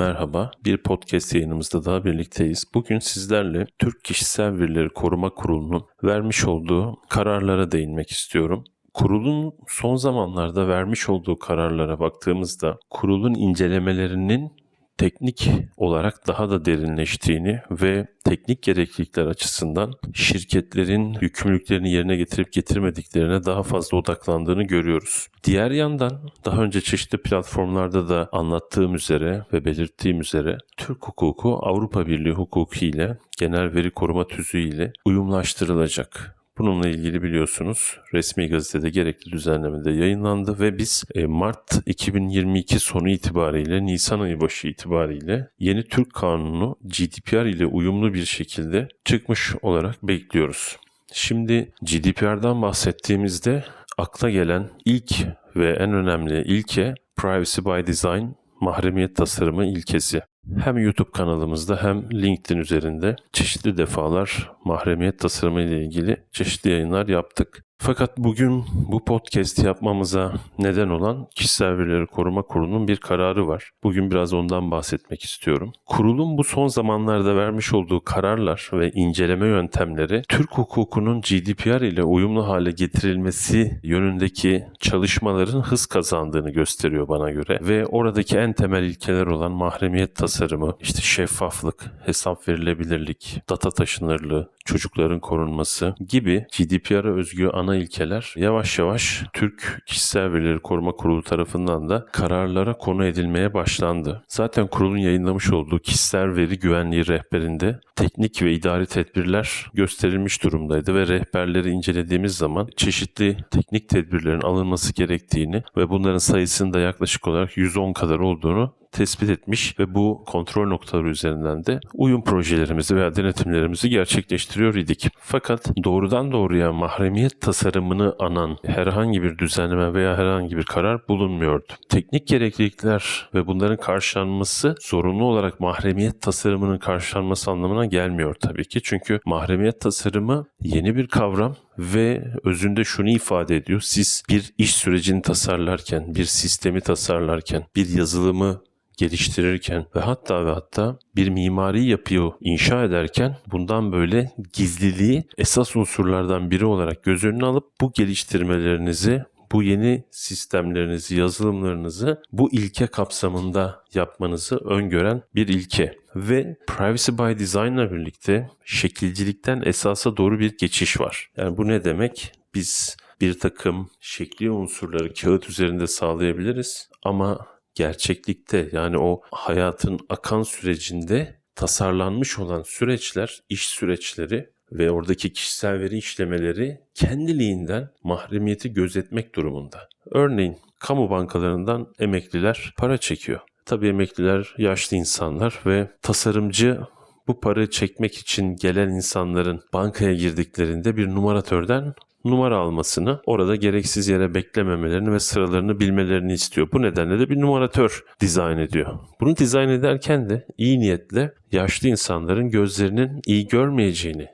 merhaba. Bir podcast yayınımızda daha birlikteyiz. Bugün sizlerle Türk Kişisel Verileri Koruma Kurulu'nun vermiş olduğu kararlara değinmek istiyorum. Kurulun son zamanlarda vermiş olduğu kararlara baktığımızda kurulun incelemelerinin teknik olarak daha da derinleştiğini ve teknik gereklilikler açısından şirketlerin yükümlülüklerini yerine getirip getirmediklerine daha fazla odaklandığını görüyoruz. Diğer yandan daha önce çeşitli platformlarda da anlattığım üzere ve belirttiğim üzere Türk hukuku Avrupa Birliği hukuku ile genel veri koruma tüzüğü ile uyumlaştırılacak. Bununla ilgili biliyorsunuz resmi gazetede gerekli düzenlemede yayınlandı ve biz e, Mart 2022 sonu itibariyle Nisan ayı başı itibariyle yeni Türk kanunu GDPR ile uyumlu bir şekilde çıkmış olarak bekliyoruz. Şimdi GDPR'dan bahsettiğimizde akla gelen ilk ve en önemli ilke Privacy by Design mahremiyet tasarımı ilkesi. Hem YouTube kanalımızda hem LinkedIn üzerinde çeşitli defalar mahremiyet tasarımı ile ilgili çeşitli yayınlar yaptık. Fakat bugün bu podcast yapmamıza neden olan Kişisel Verileri Koruma Kurulu'nun bir kararı var. Bugün biraz ondan bahsetmek istiyorum. Kurulun bu son zamanlarda vermiş olduğu kararlar ve inceleme yöntemleri Türk hukukunun GDPR ile uyumlu hale getirilmesi yönündeki çalışmaların hız kazandığını gösteriyor bana göre ve oradaki en temel ilkeler olan mahremiyet tasarımı, işte şeffaflık, hesap verilebilirlik, data taşınırlığı, çocukların korunması gibi GDPR'a özgü ana ilkeler yavaş yavaş Türk Kişisel Verileri Koruma Kurulu tarafından da kararlara konu edilmeye başlandı. Zaten kurulun yayınlamış olduğu kişisel veri güvenliği rehberinde teknik ve idari tedbirler gösterilmiş durumdaydı ve rehberleri incelediğimiz zaman çeşitli teknik tedbirlerin alınması gerektiğini ve bunların sayısının da yaklaşık olarak 110 kadar olduğunu tespit etmiş ve bu kontrol noktaları üzerinden de uyum projelerimizi veya denetimlerimizi gerçekleştiriyor idik. Fakat doğrudan doğruya mahremiyet tasarımını anan herhangi bir düzenleme veya herhangi bir karar bulunmuyordu. Teknik gereklilikler ve bunların karşılanması zorunlu olarak mahremiyet tasarımının karşılanması anlamına gelmiyor tabii ki. Çünkü mahremiyet tasarımı yeni bir kavram ve özünde şunu ifade ediyor. Siz bir iş sürecini tasarlarken, bir sistemi tasarlarken, bir yazılımı geliştirirken ve hatta ve hatta bir mimari yapıyı inşa ederken bundan böyle gizliliği esas unsurlardan biri olarak göz önüne alıp bu geliştirmelerinizi bu yeni sistemlerinizi, yazılımlarınızı bu ilke kapsamında yapmanızı öngören bir ilke. Ve Privacy by Design ile birlikte şekilcilikten esasa doğru bir geçiş var. Yani bu ne demek? Biz bir takım şekli unsurları kağıt üzerinde sağlayabiliriz ama gerçeklikte yani o hayatın akan sürecinde tasarlanmış olan süreçler, iş süreçleri ve oradaki kişisel veri işlemeleri kendiliğinden mahremiyeti gözetmek durumunda. Örneğin kamu bankalarından emekliler para çekiyor. Tabii emekliler yaşlı insanlar ve tasarımcı bu para çekmek için gelen insanların bankaya girdiklerinde bir numaratörden numara almasını, orada gereksiz yere beklememelerini ve sıralarını bilmelerini istiyor. Bu nedenle de bir numaratör dizayn ediyor. Bunu dizayn ederken de iyi niyetle yaşlı insanların gözlerinin iyi görmeyeceğini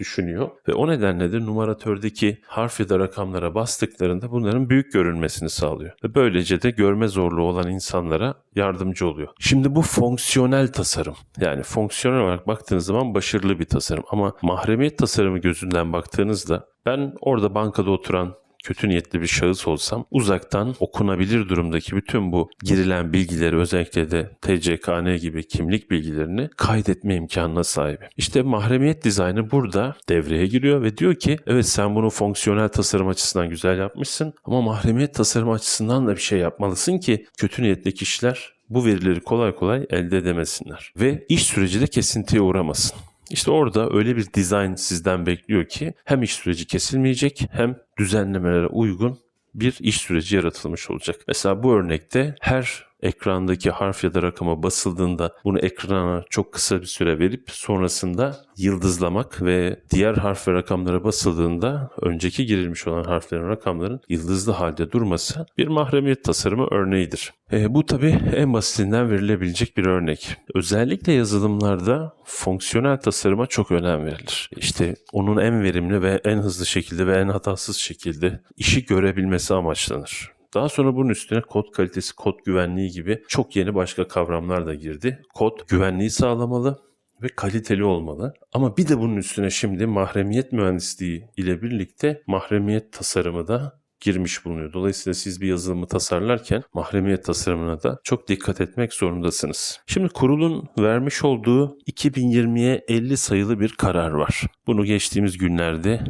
düşünüyor ve o nedenle de numaratördeki harf ya da rakamlara bastıklarında bunların büyük görünmesini sağlıyor ve böylece de görme zorluğu olan insanlara yardımcı oluyor. Şimdi bu fonksiyonel tasarım yani fonksiyonel olarak baktığınız zaman başarılı bir tasarım ama mahremiyet tasarımı gözünden baktığınızda ben orada bankada oturan kötü niyetli bir şahıs olsam uzaktan okunabilir durumdaki bütün bu girilen bilgileri özellikle de TCKN gibi kimlik bilgilerini kaydetme imkanına sahibim. İşte mahremiyet dizaynı burada devreye giriyor ve diyor ki evet sen bunu fonksiyonel tasarım açısından güzel yapmışsın ama mahremiyet tasarım açısından da bir şey yapmalısın ki kötü niyetli kişiler bu verileri kolay kolay elde edemesinler ve iş süreci de kesintiye uğramasın. İşte orada öyle bir dizayn sizden bekliyor ki hem iş süreci kesilmeyecek hem düzenlemelere uygun bir iş süreci yaratılmış olacak. Mesela bu örnekte her ekrandaki harf ya da rakama basıldığında bunu ekrana çok kısa bir süre verip sonrasında yıldızlamak ve diğer harf ve rakamlara basıldığında önceki girilmiş olan harflerin rakamların yıldızlı halde durması bir mahremiyet tasarımı örneğidir. E, bu tabi en basitinden verilebilecek bir örnek. Özellikle yazılımlarda fonksiyonel tasarıma çok önem verilir. İşte onun en verimli ve en hızlı şekilde ve en hatasız şekilde işi görebilmesi amaçlanır Daha sonra bunun üstüne kod kalitesi, kod güvenliği gibi çok yeni başka kavramlar da girdi. Kod güvenliği sağlamalı ve kaliteli olmalı. Ama bir de bunun üstüne şimdi mahremiyet mühendisliği ile birlikte mahremiyet tasarımı da girmiş bulunuyor. Dolayısıyla siz bir yazılımı tasarlarken mahremiyet tasarımına da çok dikkat etmek zorundasınız. Şimdi kurulun vermiş olduğu 2020'ye 50 sayılı bir karar var. Bunu geçtiğimiz günlerde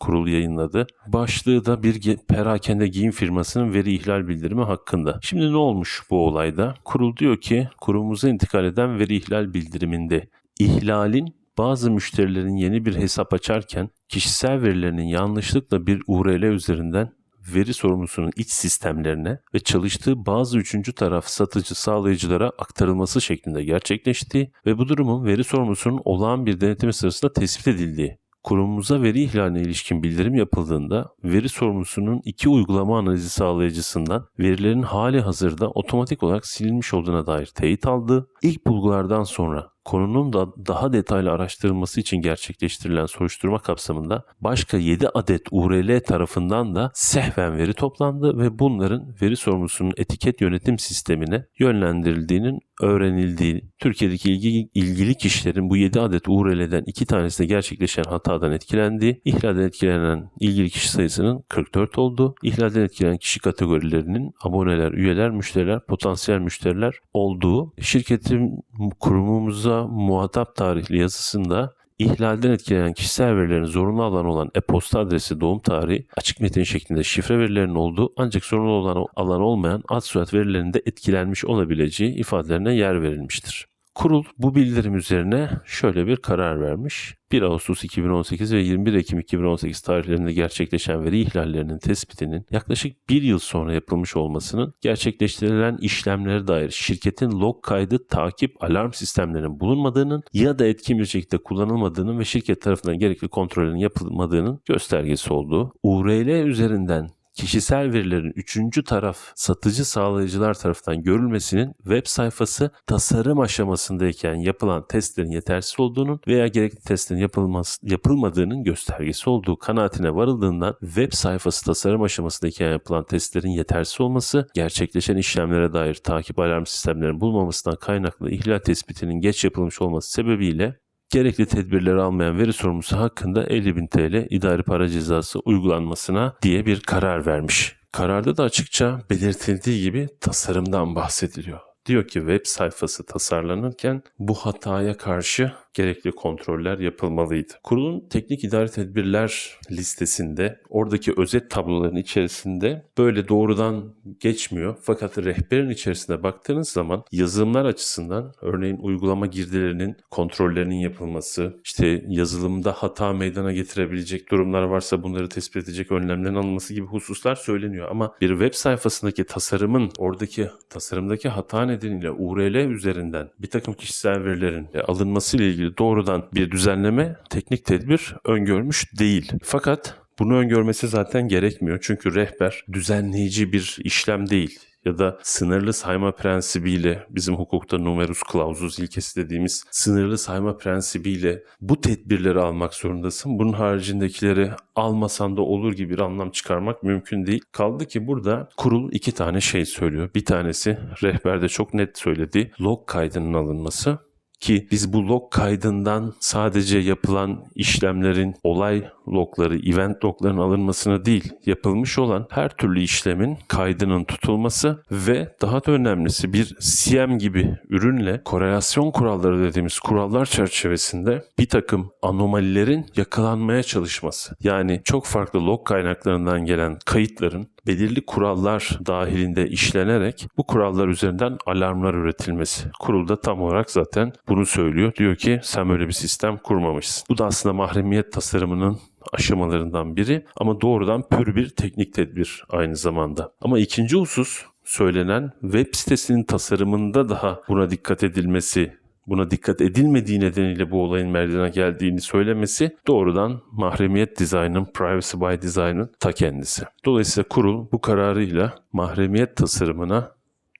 kurul yayınladı. Başlığı da bir perakende giyim firmasının veri ihlal bildirimi hakkında. Şimdi ne olmuş bu olayda? Kurul diyor ki kurumumuza intikal eden veri ihlal bildiriminde ihlalin bazı müşterilerin yeni bir hesap açarken kişisel verilerinin yanlışlıkla bir URL üzerinden veri sorumlusunun iç sistemlerine ve çalıştığı bazı üçüncü taraf satıcı sağlayıcılara aktarılması şeklinde gerçekleştiği ve bu durumun veri sorumlusunun olağan bir denetimi sırasında tespit edildiği Kurumumuza veri ihlaline ilişkin bildirim yapıldığında veri sorumlusunun iki uygulama analizi sağlayıcısından verilerin hali hazırda otomatik olarak silinmiş olduğuna dair teyit aldı. İlk bulgulardan sonra konunun da daha detaylı araştırılması için gerçekleştirilen soruşturma kapsamında başka 7 adet URL tarafından da sehven veri toplandı ve bunların veri sorumlusunun etiket yönetim sistemine yönlendirildiğinin öğrenildiği, Türkiye'deki ilgi, ilgili kişilerin bu 7 adet URL'den 2 tanesinde gerçekleşen hatadan etkilendiği, ihlalden etkilenen ilgili kişi sayısının 44 olduğu, ihlalden etkilenen kişi kategorilerinin aboneler, üyeler, müşteriler, potansiyel müşteriler olduğu, şirketin kurumumuza muhatap tarihli yazısında ihlalden etkilenen kişisel verilerin zorunlu alan olan e-posta adresi, doğum tarihi, açık metin şeklinde şifre verilerinin olduğu ancak zorunlu olan alan olmayan ad soyad verilerinde etkilenmiş olabileceği ifadelerine yer verilmiştir. Kurul bu bildirim üzerine şöyle bir karar vermiş. 1 Ağustos 2018 ve 21 Ekim 2018 tarihlerinde gerçekleşen veri ihlallerinin tespitinin yaklaşık bir yıl sonra yapılmış olmasının gerçekleştirilen işlemlere dair şirketin log kaydı takip alarm sistemlerinin bulunmadığının ya da etkin bir şekilde kullanılmadığının ve şirket tarafından gerekli kontrolün yapılmadığının göstergesi olduğu, URL üzerinden kişisel verilerin üçüncü taraf satıcı sağlayıcılar tarafından görülmesinin web sayfası tasarım aşamasındayken yapılan testlerin yetersiz olduğunun veya gerekli testlerin yapılması, yapılmadığının göstergesi olduğu kanaatine varıldığından web sayfası tasarım aşamasındayken yapılan testlerin yetersiz olması, gerçekleşen işlemlere dair takip alarm sistemlerinin bulunmamasından kaynaklı ihlal tespitinin geç yapılmış olması sebebiyle gerekli tedbirleri almayan veri sorumlusu hakkında 50.000 TL idari para cezası uygulanmasına diye bir karar vermiş. Kararda da açıkça belirtildiği gibi tasarımdan bahsediliyor. Diyor ki web sayfası tasarlanırken bu hataya karşı gerekli kontroller yapılmalıydı. Kurulun teknik idari tedbirler listesinde oradaki özet tabloların içerisinde böyle doğrudan geçmiyor. Fakat rehberin içerisinde baktığınız zaman yazılımlar açısından örneğin uygulama girdilerinin kontrollerinin yapılması, işte yazılımda hata meydana getirebilecek durumlar varsa bunları tespit edecek önlemlerin alınması gibi hususlar söyleniyor. Ama bir web sayfasındaki tasarımın oradaki tasarımdaki hata nedeniyle URL üzerinden bir takım kişisel verilerin alınması ile ilgili doğrudan bir düzenleme, teknik tedbir öngörmüş değil. Fakat bunu öngörmesi zaten gerekmiyor. Çünkü rehber düzenleyici bir işlem değil ya da sınırlı sayma prensibiyle bizim hukukta numerus clausus ilkesi dediğimiz sınırlı sayma prensibiyle bu tedbirleri almak zorundasın. Bunun haricindekileri almasan da olur gibi bir anlam çıkarmak mümkün değil. Kaldı ki burada kurul iki tane şey söylüyor. Bir tanesi rehberde çok net söyledi. Log kaydının alınması ki biz bu log kaydından sadece yapılan işlemlerin olay logları, event logların alınmasına değil, yapılmış olan her türlü işlemin kaydının tutulması ve daha da önemlisi bir CM gibi ürünle korelasyon kuralları dediğimiz kurallar çerçevesinde bir takım anomalilerin yakalanmaya çalışması. Yani çok farklı log kaynaklarından gelen kayıtların belirli kurallar dahilinde işlenerek bu kurallar üzerinden alarmlar üretilmesi. Kurulda tam olarak zaten bunu söylüyor. Diyor ki sen böyle bir sistem kurmamışsın. Bu da aslında mahremiyet tasarımının aşamalarından biri ama doğrudan pür bir teknik tedbir aynı zamanda. Ama ikinci husus söylenen web sitesinin tasarımında daha buna dikkat edilmesi buna dikkat edilmediği nedeniyle bu olayın meydana geldiğini söylemesi doğrudan mahremiyet dizaynının, privacy by design'ın ta kendisi. Dolayısıyla kurul bu kararıyla mahremiyet tasarımına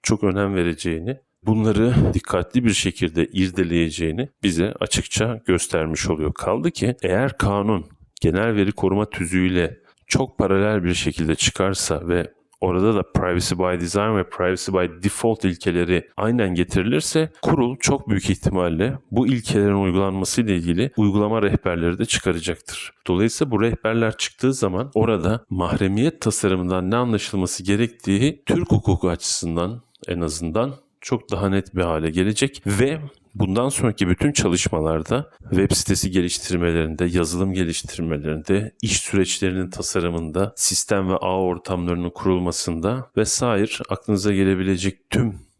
çok önem vereceğini, bunları dikkatli bir şekilde irdeleyeceğini bize açıkça göstermiş oluyor. Kaldı ki eğer kanun genel veri koruma tüzüğüyle çok paralel bir şekilde çıkarsa ve orada da privacy by design ve privacy by default ilkeleri aynen getirilirse kurul çok büyük ihtimalle bu ilkelerin uygulanması ile ilgili uygulama rehberleri de çıkaracaktır. Dolayısıyla bu rehberler çıktığı zaman orada mahremiyet tasarımından ne anlaşılması gerektiği Türk hukuku açısından en azından çok daha net bir hale gelecek ve bundan sonraki bütün çalışmalarda web sitesi geliştirmelerinde, yazılım geliştirmelerinde, iş süreçlerinin tasarımında, sistem ve ağ ortamlarının kurulmasında vesaire aklınıza gelebilecek tüm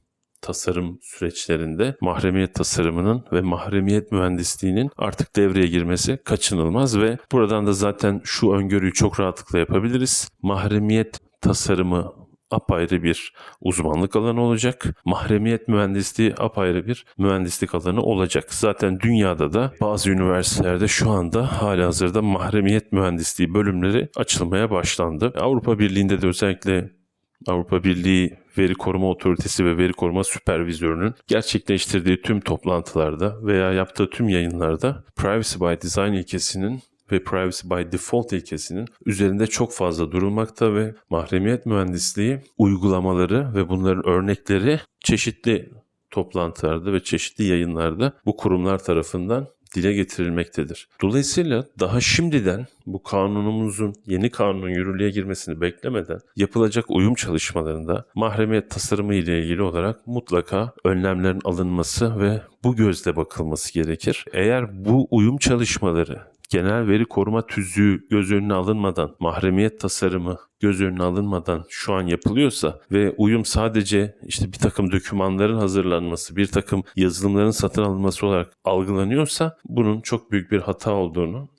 tasarım süreçlerinde mahremiyet tasarımının ve mahremiyet mühendisliğinin artık devreye girmesi kaçınılmaz ve buradan da zaten şu öngörüyü çok rahatlıkla yapabiliriz. Mahremiyet tasarımı apayrı bir uzmanlık alanı olacak. Mahremiyet mühendisliği apayrı bir mühendislik alanı olacak. Zaten dünyada da bazı üniversitelerde şu anda hala hazırda mahremiyet mühendisliği bölümleri açılmaya başlandı. Avrupa Birliği'nde de özellikle Avrupa Birliği Veri Koruma Otoritesi ve Veri Koruma Süpervizörü'nün gerçekleştirdiği tüm toplantılarda veya yaptığı tüm yayınlarda Privacy by Design ilkesinin ve Privacy by Default ilkesinin üzerinde çok fazla durulmakta ve mahremiyet mühendisliği uygulamaları ve bunların örnekleri çeşitli toplantılarda ve çeşitli yayınlarda bu kurumlar tarafından dile getirilmektedir. Dolayısıyla daha şimdiden bu kanunumuzun yeni kanunun yürürlüğe girmesini beklemeden yapılacak uyum çalışmalarında mahremiyet tasarımı ile ilgili olarak mutlaka önlemlerin alınması ve bu gözle bakılması gerekir. Eğer bu uyum çalışmaları genel veri koruma tüzüğü göz önüne alınmadan, mahremiyet tasarımı göz önüne alınmadan şu an yapılıyorsa ve uyum sadece işte bir takım dokümanların hazırlanması, bir takım yazılımların satın alınması olarak algılanıyorsa bunun çok büyük bir hata olduğunu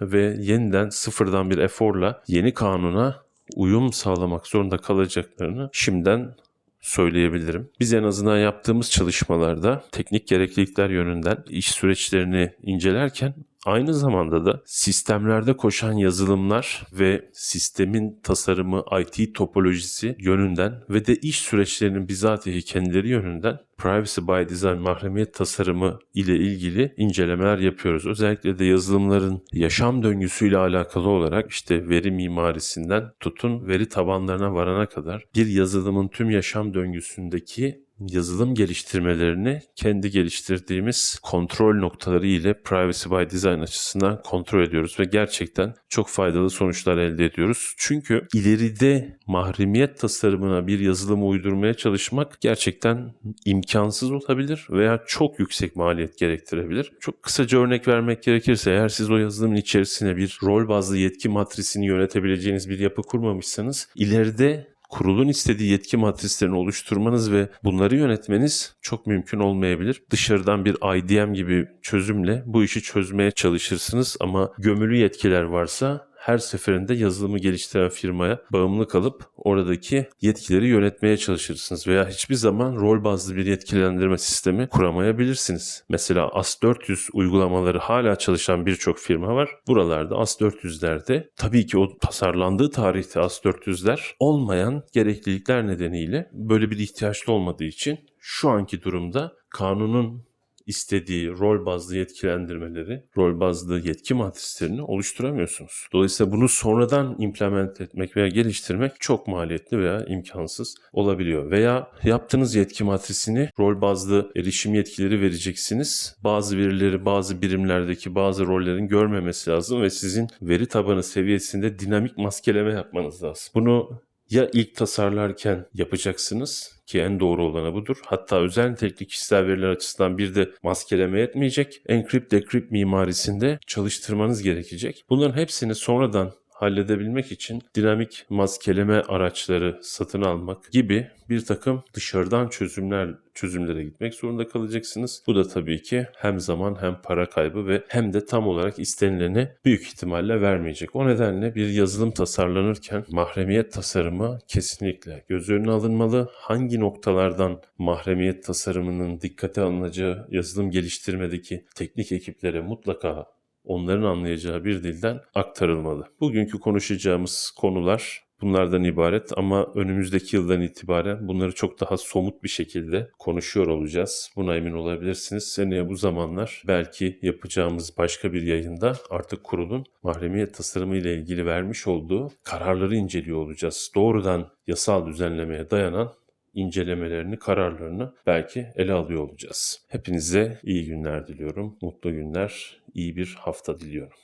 ve yeniden sıfırdan bir eforla yeni kanuna uyum sağlamak zorunda kalacaklarını şimdiden söyleyebilirim. Biz en azından yaptığımız çalışmalarda teknik gereklilikler yönünden iş süreçlerini incelerken Aynı zamanda da sistemlerde koşan yazılımlar ve sistemin tasarımı, IT topolojisi yönünden ve de iş süreçlerinin bizatihi kendileri yönünden Privacy by Design mahremiyet tasarımı ile ilgili incelemeler yapıyoruz. Özellikle de yazılımların yaşam döngüsüyle alakalı olarak işte veri mimarisinden tutun veri tabanlarına varana kadar bir yazılımın tüm yaşam döngüsündeki yazılım geliştirmelerini kendi geliştirdiğimiz kontrol noktaları ile Privacy by Design açısından kontrol ediyoruz ve gerçekten çok faydalı sonuçlar elde ediyoruz. Çünkü ileride mahremiyet tasarımına bir yazılımı uydurmaya çalışmak gerçekten imkansız olabilir veya çok yüksek maliyet gerektirebilir. Çok kısaca örnek vermek gerekirse eğer siz o yazılımın içerisine bir rol bazlı yetki matrisini yönetebileceğiniz bir yapı kurmamışsanız ileride kurulun istediği yetki matrislerini oluşturmanız ve bunları yönetmeniz çok mümkün olmayabilir. Dışarıdan bir IDM gibi çözümle bu işi çözmeye çalışırsınız ama gömülü yetkiler varsa her seferinde yazılımı geliştiren firmaya bağımlı kalıp oradaki yetkileri yönetmeye çalışırsınız veya hiçbir zaman rol bazlı bir yetkilendirme sistemi kuramayabilirsiniz. Mesela AS400 uygulamaları hala çalışan birçok firma var. Buralarda AS400'lerde tabii ki o tasarlandığı tarihte AS400'ler olmayan gereklilikler nedeniyle böyle bir ihtiyaçlı olmadığı için şu anki durumda kanunun istediği rol bazlı yetkilendirmeleri, rol bazlı yetki matrislerini oluşturamıyorsunuz. Dolayısıyla bunu sonradan implement etmek veya geliştirmek çok maliyetli veya imkansız olabiliyor. Veya yaptığınız yetki matrisini rol bazlı erişim yetkileri vereceksiniz. Bazı verileri bazı birimlerdeki bazı rollerin görmemesi lazım ve sizin veri tabanı seviyesinde dinamik maskeleme yapmanız lazım. Bunu ya ilk tasarlarken yapacaksınız ki en doğru olanı budur. Hatta özel nitelikli kişisel veriler açısından bir de maskeleme yetmeyecek. Encrypt decrypt mimarisinde çalıştırmanız gerekecek. Bunların hepsini sonradan halledebilmek için dinamik maskeleme araçları satın almak gibi bir takım dışarıdan çözümler çözümlere gitmek zorunda kalacaksınız. Bu da tabii ki hem zaman hem para kaybı ve hem de tam olarak istenileni büyük ihtimalle vermeyecek. O nedenle bir yazılım tasarlanırken mahremiyet tasarımı kesinlikle göz önüne alınmalı. Hangi noktalardan mahremiyet tasarımının dikkate alınacağı yazılım geliştirmedeki teknik ekiplere mutlaka onların anlayacağı bir dilden aktarılmalı. Bugünkü konuşacağımız konular bunlardan ibaret ama önümüzdeki yıldan itibaren bunları çok daha somut bir şekilde konuşuyor olacağız. Buna emin olabilirsiniz. Seneye bu zamanlar belki yapacağımız başka bir yayında artık kurulun mahremiyet tasarımı ile ilgili vermiş olduğu kararları inceliyor olacağız. Doğrudan yasal düzenlemeye dayanan incelemelerini, kararlarını belki ele alıyor olacağız. Hepinize iyi günler diliyorum. Mutlu günler, iyi bir hafta diliyorum.